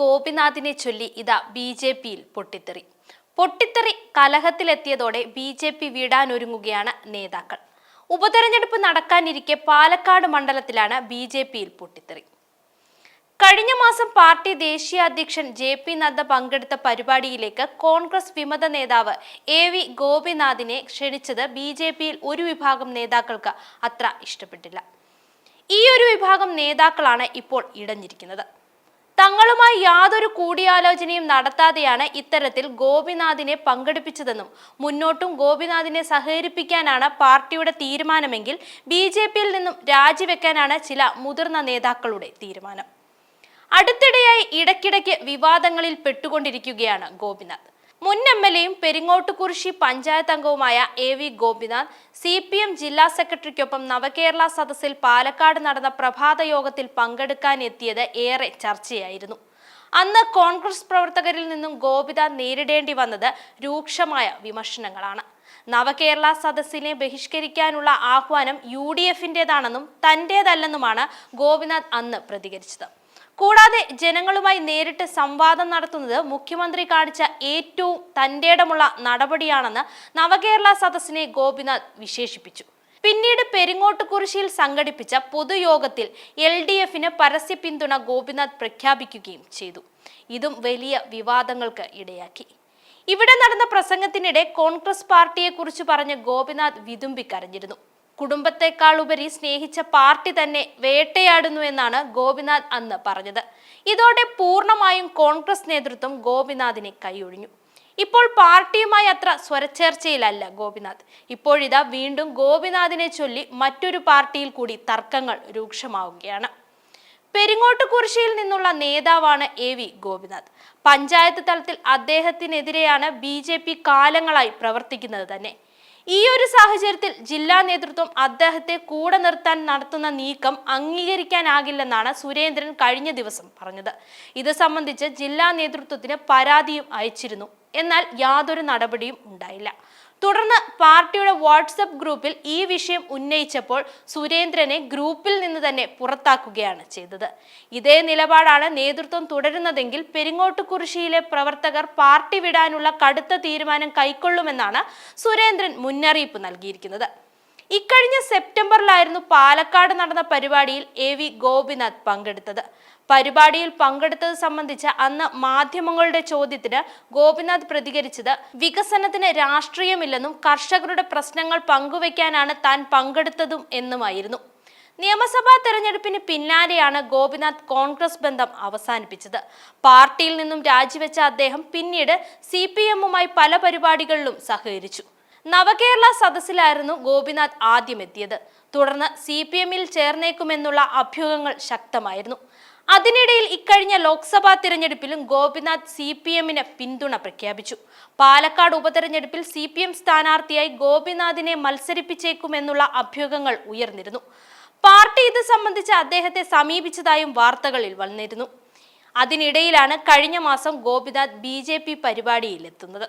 ഗോപിനാഥിനെ ചൊല്ലി ഇതാ B J പിയിൽ പൊട്ടിത്തെറി. പൊട്ടിത്തെറി കലഹത്തിലെത്തിയതോടെ ബി ജെ പി വിടാനൊരുങ്ങുകയാണ് നേതാക്കൾ. ഉപതെരഞ്ഞെടുപ്പ് നടക്കാനിരിക്കെ പാലക്കാട് മണ്ഡലത്തിലാണ് ബി ജെ പിയിൽ പൊട്ടിത്തെറി. കഴിഞ്ഞ മാസം പാർട്ടി ദേശീയ അധ്യക്ഷൻ ജെ പി നദ്ദ പങ്കെടുത്ത പരിപാടിയിലേക്ക് കോൺഗ്രസ് വിമത നേതാവ് എ വി ഗോപിനാഥിനെ ക്ഷണിച്ചത് ബി ജെ പിയിൽ ഒരു വിഭാഗം നേതാക്കൾക്ക് അത്ര ഇഷ്ടപ്പെട്ടില്ല. ഈ ഒരു വിഭാഗം നേതാക്കളാണ് ഇപ്പോൾ ഇടഞ്ഞിരിക്കുന്നത്. തങ്ങളുമായി യാതൊരു കൂടിയാലോചനയും നടത്താതെയാണ് ഇത്തരത്തിൽ ഗോപിനാഥിനെ പങ്കെടുപ്പിച്ചതെന്നും മുന്നോട്ടും ഗോപിനാഥിനെ സഹകരിപ്പിക്കാനാണ് പാർട്ടിയുടെ തീരുമാനമെങ്കിൽ ബി ജെ പിയിൽ നിന്നും രാജിവെക്കാനാണ് ചില മുതിർന്ന നേതാക്കളുടെ തീരുമാനം. അടുത്തിടെയായി ഇടയ്ക്കിടയ്ക്ക് വിവാദങ്ങളിൽ പെട്ടുകൊണ്ടിരിക്കുകയാണ് ഗോപിനാഥ്. മുൻ എം എൽ എയും പെരിങ്ങോട്ടുകുറിശി പഞ്ചായത്ത് അംഗവുമായ A V Gopinath C P M ജില്ലാ സെക്രട്ടറിക്കൊപ്പം നവകേരള സദസ്സിൽ പാലക്കാട് നടന്ന പ്രഭാത യോഗത്തിൽ പങ്കെടുക്കാനെത്തിയത് ഏറെ ചർച്ചയായിരുന്നു. അന്ന് കോൺഗ്രസ് പ്രവർത്തകരിൽ നിന്നും ഗോപിനാഥ് നേരിടേണ്ടി വന്നത് രൂക്ഷമായ വിമർശനങ്ങളാണ്. നവകേരള സദസ്സിനെ ബഹിഷ്കരിക്കാനുള്ള ആഹ്വാനം യു ഡി എഫിന്റെതാണെന്നും തന്റേതല്ലെന്നുമാണ് ഗോപിനാഥ് അന്ന് പ്രതികരിച്ചത്. കൂടാതെ ജനങ്ങളുമായി നേരിട്ട് സംവാദം നടത്തുന്നത് മുഖ്യമന്ത്രി കാണിച്ച ഏറ്റവും തന്റേടമുള്ള നടപടിയാണെന്ന് നവകേരള സദസ്സിനെ ഗോപിനാഥ് വിശേഷിപ്പിച്ചു. പിന്നീട് പെരിങ്ങോട്ടുകുറിശിയിൽ സംഘടിപ്പിച്ച പൊതുയോഗത്തിൽ എൽ ഡി എഫിന് പരസ്യ പിന്തുണ ഗോപിനാഥ് പ്രഖ്യാപിക്കുകയും ചെയ്തു. ഇതും വലിയ വിവാദങ്ങൾക്ക് ഇടയാക്കി. ഇവിടെ നടന്ന പ്രസംഗത്തിനിടെ കോൺഗ്രസ് പാർട്ടിയെക്കുറിച്ച് പറഞ്ഞ് ഗോപിനാഥ് വിതുമ്പിക്കരഞ്ഞിരുന്നു കുടുംബത്തെക്കാൾ ഉപരി സ്നേഹിച്ച പാർട്ടി തന്നെ വേട്ടയാടുന്നു എന്നാണ് ഗോപിനാഥ് അന്ന് പറഞ്ഞത്. ഇതോടെ പൂർണമായും കോൺഗ്രസ് നേതൃത്വം ഗോപിനാഥിനെ കൈയൊഴിഞ്ഞു. ഇപ്പോൾ പാർട്ടിയുമായി അത്ര സ്വരച്ചേർച്ചയിലല്ല ഗോപിനാഥ്. ഇപ്പോഴിതാ വീണ്ടും ഗോപിനാഥിനെ ചൊല്ലി മറ്റൊരു പാർട്ടിയിൽ കൂടി തർക്കങ്ങൾ രൂക്ഷമാവുകയാണ്. പെരിങ്ങോട്ട് പെരിങ്ങോട്ടുകുറിശിയിൽ നിന്നുള്ള നേതാവാണ് എ വി ഗോപിനാഥ്. പഞ്ചായത്ത് തലത്തിൽ അദ്ദേഹത്തിനെതിരെയാണ് ബി കാലങ്ങളായി പ്രവർത്തിക്കുന്നത് തന്നെ. ഈ ഒരു സാഹചര്യത്തിൽ ജില്ലാ നേതൃത്വം അദ്ദേഹത്തെ കൂടെ നിർത്താൻ നടത്തുന്ന നീക്കം അംഗീകരിക്കാനാകില്ലെന്നാണ് സുരേന്ദ്രൻ കഴിഞ്ഞ ദിവസം പറഞ്ഞത്. ഇത് സംബന്ധിച്ച് ജില്ലാ നേതൃത്വത്തിന് പരാതിയും അയച്ചിരുന്നു. എന്നാൽ യാതൊരു നടപടിയും ഉണ്ടായില്ല. തുടർന്ന് പാർട്ടിയുടെ വാട്സപ്പ് ഗ്രൂപ്പിൽ ഈ വിഷയം ഉന്നയിച്ചപ്പോൾ സുരേന്ദ്രനെ ഗ്രൂപ്പിൽ നിന്ന് തന്നെ പുറത്താക്കുകയാണ് ചെയ്തത്. ഇതേ നിലപാടാണ് നേതൃത്വം തുടരുന്നതെങ്കിൽ പെരിങ്ങോട്ടുകുറിശിയിലെ പ്രവർത്തകർ പാർട്ടി വിടാനുള്ള കടുത്ത തീരുമാനം കൈക്കൊള്ളുമെന്നാണ് സുരേന്ദ്രൻ മുന്നറിയിപ്പ് നൽകിയിരിക്കുന്നത്. ഇക്കഴിഞ്ഞ സെപ്റ്റംബറിലായിരുന്നു പാലക്കാട് നടന്ന പരിപാടിയിൽ എ വി ഗോപിനാഥ് പങ്കെടുത്തത്. പരിപാടിയിൽ പങ്കെടുത്തത് സംബന്ധിച്ച അന്ന് മാധ്യമങ്ങളുടെ ചോദ്യത്തിന് ഗോപിനാഥ് പ്രതികരിച്ചത് വികസനത്തിന് രാഷ്ട്രീയമില്ലെന്നും കർഷകരുടെ പ്രശ്നങ്ങൾ പങ്കുവയ്ക്കാനാണ് താൻ പങ്കെടുത്തതും എന്നുമായിരുന്നു. നിയമസഭാ തെരഞ്ഞെടുപ്പിന് പിന്നാലെയാണ് ഗോപിനാഥ് കോൺഗ്രസ് ബന്ധം അവസാനിപ്പിച്ചത്. പാർട്ടിയിൽ നിന്നും രാജിവെച്ച അദ്ദേഹം പിന്നീട് സി പി എമ്മുമായി പല പരിപാടികളിലും സഹകരിച്ചു. നവകേരള സദസ്സിലായിരുന്നു ഗോപിനാഥ് ആദ്യം എത്തിയത് തുടർന്ന് സി പി എമ്മിൽ ചേർന്നേക്കുമെന്നുള്ള അഭ്യൂഹങ്ങൾ ശക്തമായിരുന്നു. അതിനിടയിൽ ഇക്കഴിഞ്ഞ ലോക്സഭാ തിരഞ്ഞെടുപ്പിലും ഗോപിനാഥ് സി പി എമ്മിന് പിന്തുണ പ്രഖ്യാപിച്ചു. പാലക്കാട് ഉപതെരഞ്ഞെടുപ്പിൽ സി പി എം സ്ഥാനാർത്ഥിയായി ഗോപിനാഥിനെ മത്സരിപ്പിച്ചേക്കുമെന്നുള്ള അഭ്യൂഹങ്ങൾ ഉയർന്നിരുന്നു. പാർട്ടി ഇത് സംബന്ധിച്ച് അദ്ദേഹത്തെ സമീപിച്ചതായും വാർത്തകളിൽ വന്നിരുന്നു. അതിനിടയിലാണ് കഴിഞ്ഞ മാസം ഗോപിനാഥ് ബി പരിപാടിയിലെത്തുന്നത്.